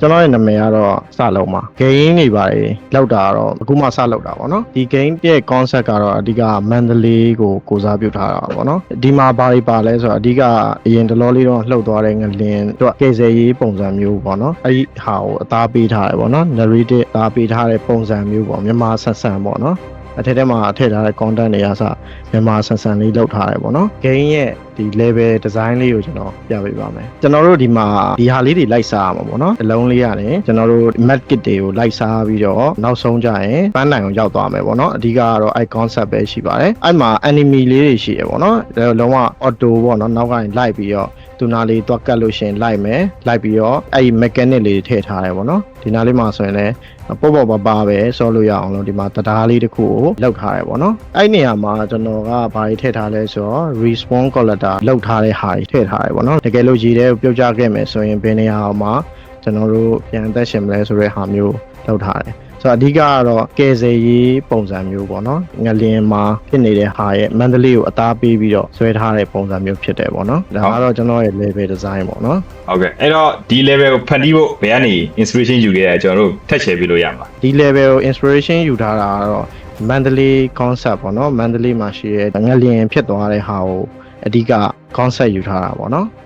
ကျွန်တော်ရဲ့နာမည်ကတော့စလုံးပါ game တွေပါတယ်လောက်တာကတော့အခုမှစလောက်တာပေါ့နော်ဒီ game ရဲ့ concept ကတော့အဓိကမန္တလေးကိုကိုစားပြုထားတာပေါ့နော်ဒီမှာဘာတွေပါလဲဆိုတော့အဓိကအရင်တလောလေးတော့လှုပ်သွားတဲ့ငလင်တို့ကယ်ဆယ်ရေးပုံစံမျိုးပေါ့နော်အဲ့ဒီဟာကိုအသားပေးထားတယ်ပေါ့နော် narrative အသားပေးထားတဲ့ပုံစံမျိုးပေါ့မြန်မာဆက်ဆံပေါ့နော်အထက်ထဲမှာထည့်ထားတဲ့ content တွေကစမြန်မာဆန်ဆန်လေးလောက်ထားတယ်ပေါ့နော် game ရဲ့ ဒီ level design လေးကိုကျွန်တော်ပြပေးပါမယ်ကျွန်တော်တို့ဒီမှာဒီဟာလေးတွေလိုက်စားရမှာပေါ့နော်အလုံးလေးရတယ်ကျွန်တော်တို့ map kit တွေကိုလိုက်စားပြီးတော့နောက်ဆုံးကြရင်ပန်းနိုင်အောင်ရောက်သွားမယ်ပေါ့နော်အဓိကကတော့အဲ concept ပဲရှိပါတယ်အဲ့မှာ enemy လေးတွေရှိရပေါ့နော်ဒါလုံးဝ auto ပေါ့နော်နောက်ကနေလိုက်ပြီးတော့သူနာလေးတွက်ကတ်လို့ရှရင်လိုက်မယ်လိုက်ပြီးတော့အဲ့ဒီ mechanic လေးတွေထည့်ထားတယ်ပေါ့နော်ဒီနားလေးမှာဆိုရင်လည်းပေါ့ပေါ့ပါပါပဲဆောလို့ရအောင်လို့ဒီမှာတရားလေးတစ်ခုကိုလောက်ထားတယ်ပေါ့နော်အဲ့ဒီနေရာမှာကျွန်တော်ကဘာတွေထည့်ထားလဲဆိုတော့ respawn collector လောက်ထားတဲ့ဟာတွေထည့်ထားတယ်ပေါ့နော်တကယ်လို့ရေထဲကိုပြုတ်ကျခဲ့မယ်ဆိုရင်ဘယ်နေရာမှာကျွန်တော်တို့ပြန်အသက်ရှင်မလဲဆိုတဲ့ဟာမျိုးလောက်ထားတယ်ဆိုတော့အဓိကကတော့ကယ်ဆယ်ရေးပုံစံမျိုးပေါ့နော်ငလင်မှာဖြစ်နေတဲ့ဟာရဲ့မန္တလေးကိုအသားပေးပြီးတော့ဆွဲထားတဲ့ပုံစံမျိုးဖြစ်တယ်ပေါ့နော်ဒါကတော့ကျွန်တော်ရဲ့ level design ပေါ့နော်ဟုတ်ကဲ့အဲ့တော့ဒီ level ကိုဖန်တီးဖို့ဘယ်ကနေ inspiration ယူခဲ့ရကျွန်တော်တို့ထက်ချယ်ပြလို့ရမှာဒီ level ကို inspiration ယူထားတာကတော့မန္တလေး concept ပေါ့နော်မန္တလေးမှာရှိရဲငလျင်ဖြစ်သွားတဲ့ဟာကို အဓိက concept ယူထားတာပေါ့နော်